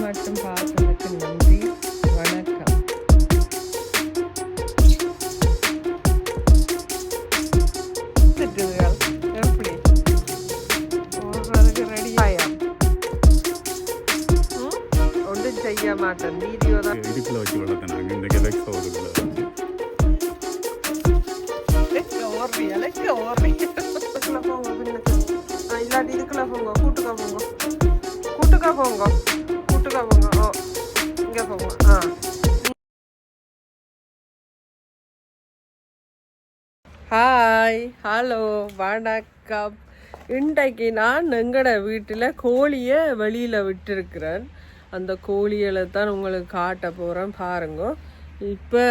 மட்டும் பார்த்ததுக்கு நன்றி. வணக்கம். எப்படி? ஓடுறதுக்கு ரெடி ஆயா. ஒன்றும் செய்ய மாட்டேன். வீடியோ தான். இதுக்குள்ள வச்சு இந்த இதுக்குள்ள போங்க இதுக்குள்ள போங்க. கூட்டுக்கா போங்க. கூட்டுக்கா போங்க. கூட்டுக்கா போங்க ஓ இங்க ஆ ஹாய் ஹலோ வணக்கம். இன்றைக்கு நான் எங்களோட வீட்டில் கோழியை வெளியில் விட்டுருக்கிறேன். அந்த கோழிகளை தான் உங்களுக்கு காட்ட போகிறேன் பாருங்க. இப்போ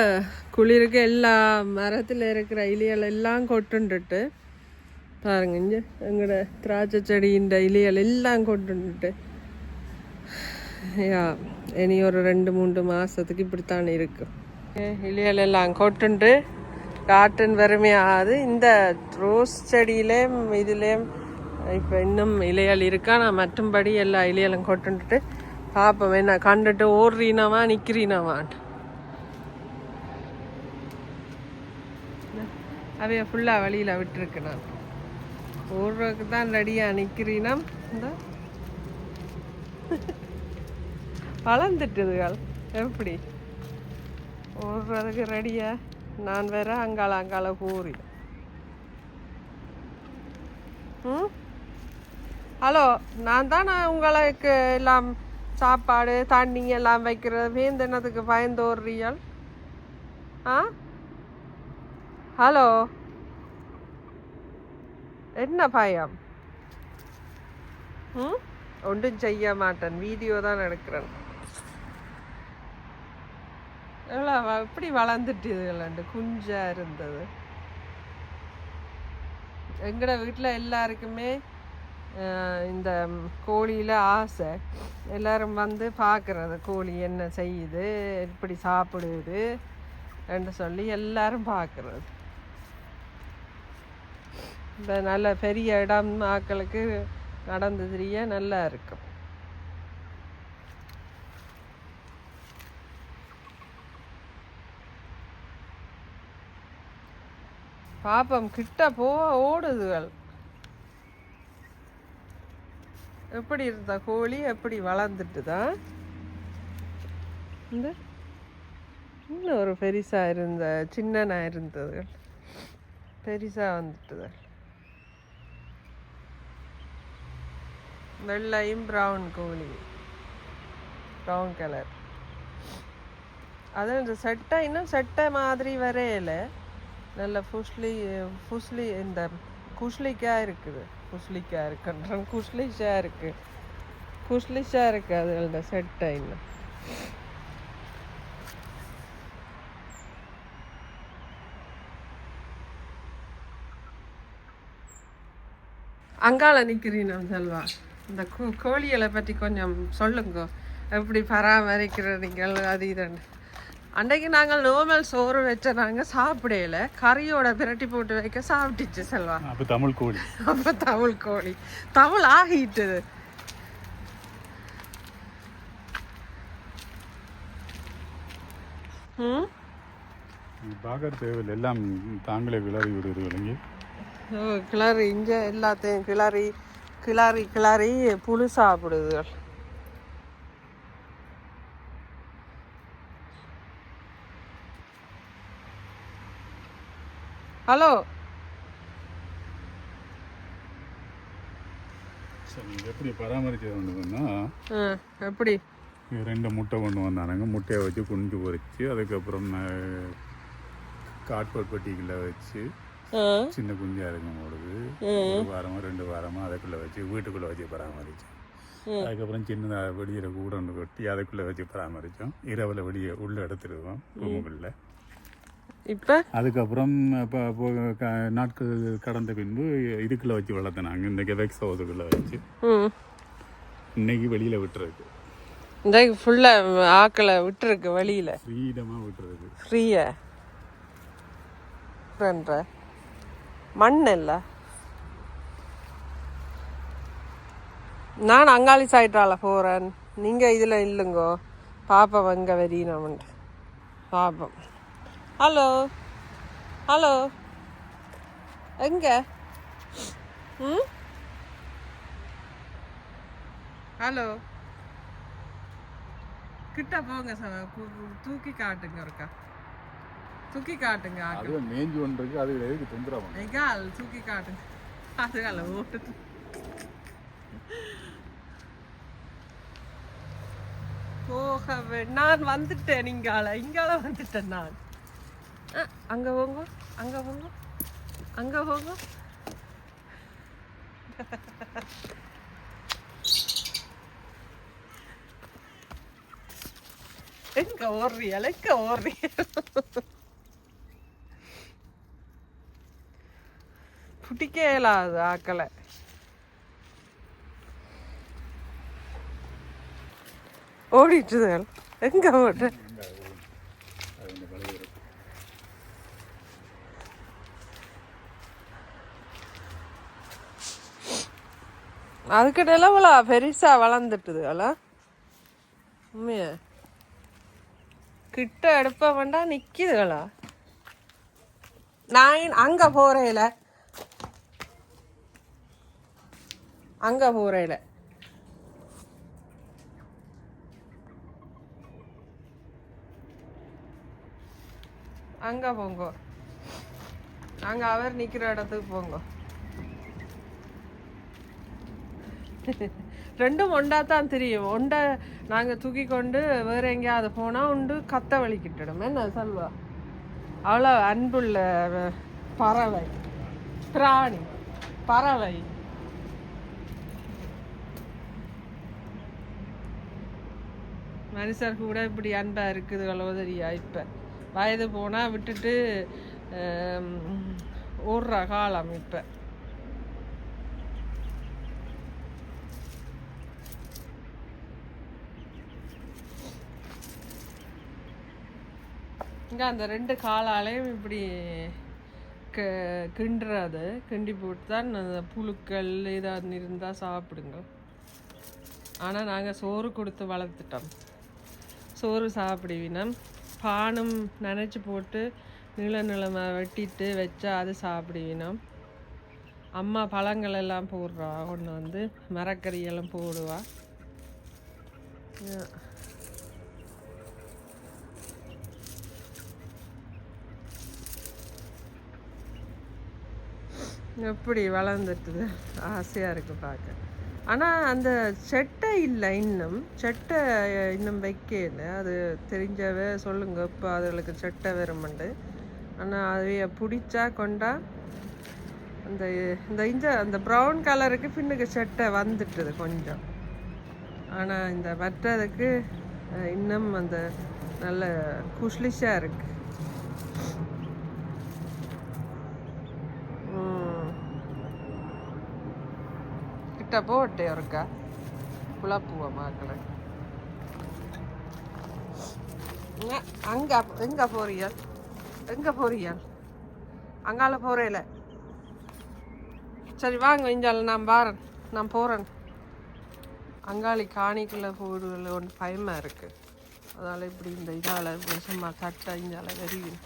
குளிருக்கு எல்லா மரத்தில் இருக்கிற இலைகள் எல்லாம் கொட்டுண்டுட்டு பாருங்க இங்கே எங்களோட திராட்சை செடியின் இலைகள் எல்லாம் கொட்டுண்டுட்டு யா இனி ஒரு ரெண்டு மூன்று மாதத்துக்கு இப்படித்தான் இருக்கும் இலைகள் எல்லாம் கொட்டுண்டு காட்டன் வறுமையாகாது. இந்த ரோஸ் செடியிலேயும் இதுலேயும் இப்போ இன்னும் இலைகள் இருக்கா? நான் மற்றும்படி எல்லா இலைகளும் கொட்டுட்டு பார்ப்போம் என்ன கண்டுட்டு ஓடுறீனவா நிற்கிறீனவான் அவைய ஃபுல்லாக வழியில் விட்டுருக்கு நான். ஓடுறதுக்கு தான் ரெடியாக நிற்கிறீனா இந்த. வளர்ந்துட்டுதுகள். எப்படி? ஓடுறதுக்கு ரெடியா நான் வேற அங்கால அங்கால கூறி. ம்? ஹலோ நான் தான் உங்களுக்கு எல்லாம் சாப்பாடு தண்ணி எல்லாம் வைக்கிறது வேந்தனத்துக்கு பயந்து ஆ? ஹலோ? என்ன பயம்? ம்? ஒன்றும் செய்ய மாட்டேன். வீடியோ தான் எடுக்கிறேன். எவ்வளோ வ- எப்படி வளர்ந்துட்டு இதுலண்டு குஞ்சாக இருந்தது. எங்கட வீட்டில் எல்லாருக்குமே இந்த கோழியில் ஆசை. எல்லோரும் வந்து பார்க்குறது கோழி என்ன செய்யுது எப்படி சாப்பிடுது என்று சொல்லி எல்லாரும் பார்க்குறது இந்த நல்ல பெரிய இடம் ஆக்களுக்கு நடந்து தெரிய நல்லா இருக்கும். பாப்பம் கிட்ட போக ஓடுதுகள் எப்படி இருந்த கோழி எப்படி வளர்ந்துட்டுதா? இந்த இன்னும் ஒரு பெரிசா இருந்த சின்னனா இருந்ததுகள் பெரிசா வந்துட்டுதல் வெள்ளையும் ப்ரௌன் கோழி. ப்ரௌன் கலர் அது இந்த செட்டை இன்னும் செட்டை மாதிரி வரையலை. நல்ல ஃபுஸ்லி ஃபுஸ்லி இந்த குஷ்லிக்காக இருக்குது. குஷ்லிக்காக இருக்குன்றேன் குஷ்லிஷாக இருக்குது குஷ்லிஷாக இருக்குது அது இந்த செட்டை இன்னும் அங்கால நிற்கிறீனா செல்வா. இந்த கோ கோழிகளை பற்றி கொஞ்சம் சொல்லுங்க. எப்படி பராமரிக்கிறீங்கள் அது இதுன்னு. அன்றைக்கு நாங்கள் நோமல் சோறு வச்ச நாங்கள் சாப்பிடல. கறியோட பிரட்டி போட்டு வைக்க சாப்பிட்டுச்சு செல்வா. அப்போ தமிழ் கோழி. அப்போ தமிழ் கோழி. தமிழ் ஆகிட்டுது. பார்க்கற தேவையில்லை. எல்லாம் தாங்களே விளறி விடுறது விளங்கி. கிளறி இங்கே எல்லாத்தையும் கிளறி கிளறி கிளறி புழு சாப்பிடுதுகள். ஹலோ. எப்படி ஆ எப்படி? ரெண்டு முட்டை கொண்டு வந்தானுங்க. முட்டையை வச்சு குஞ்சு பொரிச்சு அதுக்கப்புறம் காட்போட் பெட்டிக்குள்ளே வச்சு சின்ன குஞ்சா இருக்கும் பொழுது ஒரு வாரமோ ரெண்டு வாரமோ அதுக்குள்ளே வச்சு வீட்டுக்குள்ளே வச்சு பராமரித்தோம் அதுக்கப்புறம் சின்னதாக வெளியில் கூட ஒன்று கொட்டி அதுக்குள்ளே வச்சு பராமரித்தோம் இரவில் வெளியே உள்ளே எடுத்துருவோம் ரூமுக்குள்ளே. இப்போ? அதுக்கப்புறம் இப்போ நாட்கள் கடந்த பின்பு இதுக்குள்ளே வச்சு வளர்த்தனாங்க. இந்த கெவெக்ஸ் ஹவுஸுக்குள்ளே வச்சு. இன்னைக்கு வெளியில் விட்டுருக்கு. இந்த ஃபுல்லாக ஆக்களை விட்டுருக்கு வெளியில். ஃப்ரீடமாக விட்டுருக்கு. ஃப்ரீயா இருக்கிறன்ற மண் இல்லை. நான் அங்காளி சைட்டால போகிறேன் நீங்கள் இதில் இல்லைங்கோ. பாப்பா எங்கே வெறியினவன்ட்டு பாப்போம் ஹலோ ஹலோ எங்க ம் ஹலோ கிட்ட போங்க சார் தூக்கி காட்டுங்க ஒருக்கா தூக்கி காட்டுங்க அது மேய்ஞ்சு ஒன்று இருக்கு அது எதுக்கு தொந்தரவு எங்கால் தூக்கி காட்டுங்க அதுகால ஓட்டு போகவே நான் வந்துட்டேன் இங்கால இங்கால வந்துட்டேன் நான் அங்க போங்க அங்க போங்க அங்க போங்க எங்க ஓடுறியல் எங்க ஓடுறியல் பிடிக்க இல்லாது ஆக்களை ஓடிட்டுதுகள் எங்க ஓடுற அது இந்த பழைய இருக்கு அதுக்கு நிலவுல பெருசா அவ்வளோ உண்மையா? கிட்ட எடுப்ப வேண்டாம் நிற்கிதுங்களா நான் அங்கே போகிறேல அங்கே போகிறேல அங்கே போங்கோ. அங்கே அவர் நிற்கிற இடத்துக்கு போங்கோ. ரெண்டும் ஒண்டா தான் தெரியும். ஒண்டை நாங்கள் தூக்கி கொண்டு வேற எங்கேயாவது போனால் உண்டு கத்த வலிக்கிட்டுடும். என்ன சொல்வா? அவ்வளோ அன்புள்ள பறவை. பிராணி. பறவை. மனுஷர் கூட இப்படி அன்பா இருக்குதுகளோ தெரியா இப்போ. வயது போனால் விட்டுட்டு ஓடுற காலம் இப்போ. இங்கே அந்த ரெண்டு காலாலையும் இப்படி க கிண்டுறாது. கிண்டி போட்டு தான் அந்த புழுக்கள் ஏதாவது இருந்தால் சாப்பிடுங்க. ஆனால் நாங்கள் சோறு கொடுத்து வளர்த்துட்டோம். சோறு சாப்பிடுவினோம் பானும் நினச்சி போட்டு நீள நிலமாக வெட்டிட்டு வச்சா அது சாப்பிடுவினோம் அம்மா பழங்கள் எல்லாம் போடுறா. ஒன்று வந்து மரக்கறியெல்லாம் போடுவாள் போடுவா. எப்படி வளர்ந்துட்டுது? ஆசையாக இருக்குது பார்க்க. ஆனால் அந்த செட்டை இல்லை இன்னும். செட்டை இன்னும் வைக்கல. அது தெரிஞ்சவே சொல்லுங்க. இப்போ அதுகளுக்கு செட்டை வருமண்டு ஆனால் அதைய பிடிச்சா கொண்டா அந்த இந்த இஞ்ச அந்த ப்ரௌன் கலருக்கு பின்னுக்கு செட்டை வந்துட்டுது கொஞ்சம். ஆனால் இந்த மற்றதுக்கு இன்னும் அந்த நல்ல குஷ்லிஷாக இருக்குது போட்டே இருக்கா குழப்புவ மக்களை அங்க எங்க போறியல் எங்க போறியல் அங்கால போறேல சரி வாங்க இஞ்சால நான் பாரன் நான் போறேன் அங்காளி காணிக்குள்ள போடுதல் ஒன்று பயமா இருக்கு அதனால இப்படி இந்த இதால விஷமா சும்மா தட்டை இஞ்சால வெறியும்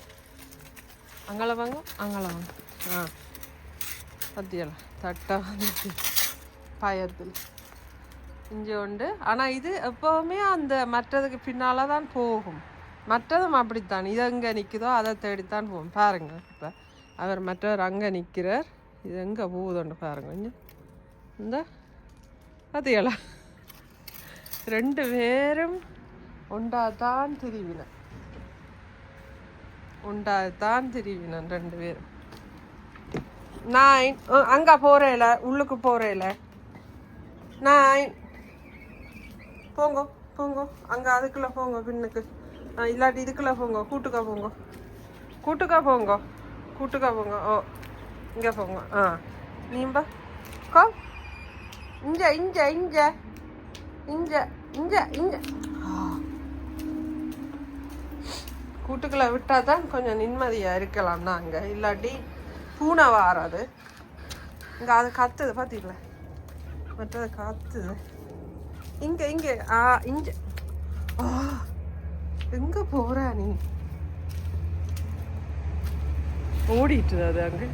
அங்கால வாங்க அங்கால வாங்க ஆ பத்தியல தட்டை வந்துட்டு பயத்தில் இஞ்சி உண்டு. ஆனால் இது எப்போவுமே அந்த மற்றதுக்கு பின்னால் தான் போகும். மற்றதும் அப்படித்தான். இது எங்கே நிற்குதோ அதை தேடித்தான் போகும். பாருங்கள் இப்போ அவர் மற்றவர் அங்கே நிற்கிறார் இது எங்கே போகுதுன்னு பாருங்க. கொஞ்சம் இந்த பார்த்தீங்களா ரெண்டு பேரும் உண்டாதான் திரிவின. உண்டாதான் திரிவினன் ரெண்டு பேரும். நான் அங்கே போகிறேல உள்ளுக்கு போகிறேல நான் போங்க போங்க. அங்கே அதுக்குள்ளே போங்க பின்னுக்கு. ஆ, இல்லாட்டி இதுக்குள்ளே போங்க கூட்டுக்கா போங்க. கூட்டுக்கா போங்க. கூட்டுக்கா போங்க. ஓ இங்கே போங்க. ஆ நீம்பா. கோ. இஞ்ச இஞ்ச இஞ்ச இஞ்ச இஞ்ச இஞ்ச கூட்டுக்குள்ள விட்டா தான் கொஞ்சம் நிம்மதியாக இருக்கலாம் அங்கே இல்லாட்டி பூனை வாராது. இங்கே அது கத்துது பார்த்தீங்களா மற்றது காத்து. இங்க இங்க. ஆ இங்க. ஆ எங்க போற நீ? ஓடிட்டு அது அங்க.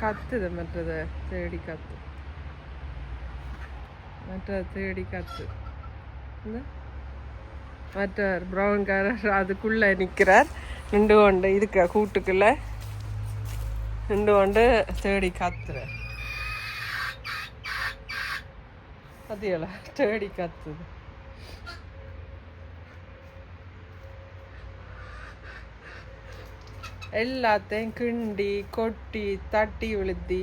கத்துது மற்றதை தேடி கத்து. மற்ற தேடி கத்து. மற்றவர் மற்ற ப்ரௌன் கலர் அதுக்குள்ளே நிற்கிறார் நின்று கொண்டு இதுக்கு கூட்டுக்குள்ளே. நின்று கொண்டு தேடி கத்துறார் அதியல தேடி கத்துது. எல்லாத்தையும் கிண்டி கொட்டி தட்டி விழுத்தி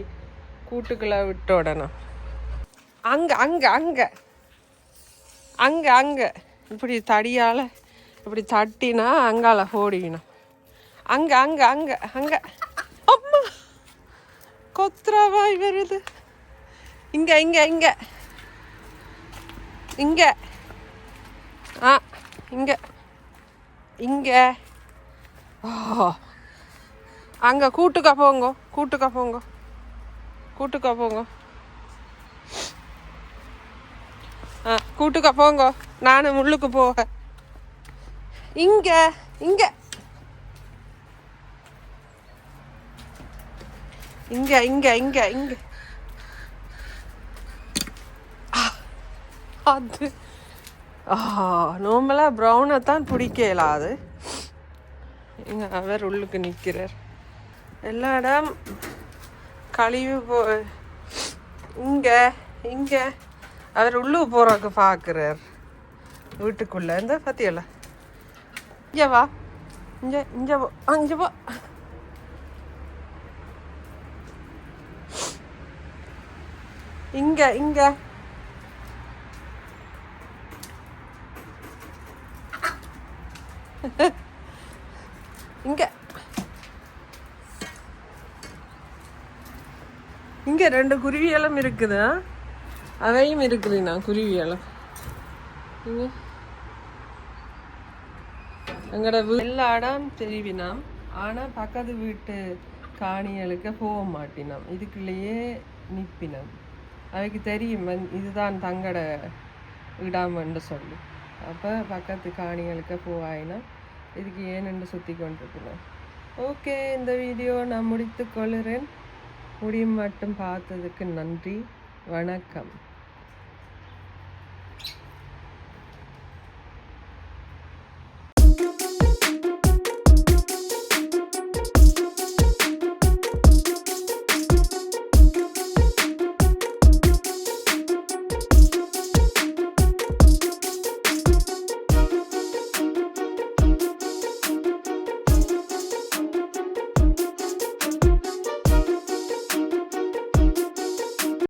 கூட்டுக்குள்ள விட்டு விடணும் அங்க அங்க அங்க. அங்க அங்க. இப்படி தடியால இப்படி தட்டினா அங்கால ஓடிக்கணும். அங்க அங்க அங்க அங்க. அம்மா கொத்துறாவாய் வருது. இங்க இங்க இங்க. இங்க. ஆ இங்க. இங்க. ஓ அங்க கூட்டுக்கா போங்க கூட்டுக்கா போங்க. கூட்டுக்கா போங்க. ஆ கூட்டுக்கா போங்க. நானும் முள்ளுக்கு போக. இங்க இங்க. இங்க இங்க இங்க இங்க. அது. நார்மலாக ப்ரௌனை தான் பிடிக்கல அது. இங்க அவர் உள்ளுக்கு நிற்கிறார் எல்லா இடம் கழிவு போ இங்க இங்க. அவர் உள்ளுக்கு போகிறக்கு பார்க்குறார் வீட்டுக்குள்ள. இந்த பத்தியல இங்க வா. இங்க இங்க போ ஆ, போ இங்க இங்க. இங்க. இங்க ரெண்டு குருவியெல்லாம் இருக்குது. அவையும் இருக்குதுண்ணா குருவியெல்லாம் இங்க. எங்களோட வீ- தெரிவினாம். ஆனா பக்கத்து வீட்டு காணிகளுக்கு போக மாட்டினாம். இதுக்குள்ளேயே நிற்பினோம் அவைக்கு தெரியும் இதுதான் தங்கட இடாமன்னு சொல்லி. அப்போ பக்கத்து காணிகளுக்கு போவாயினா இதுக்கு ஏனென்று சுற்றி கொண்டிருக்கணும் ஓகே இந்த வீடியோ நான் முடித்து கொள்கிறேன். முடியும் மட்டும் பார்த்ததுக்கு நன்றி. வணக்கம்.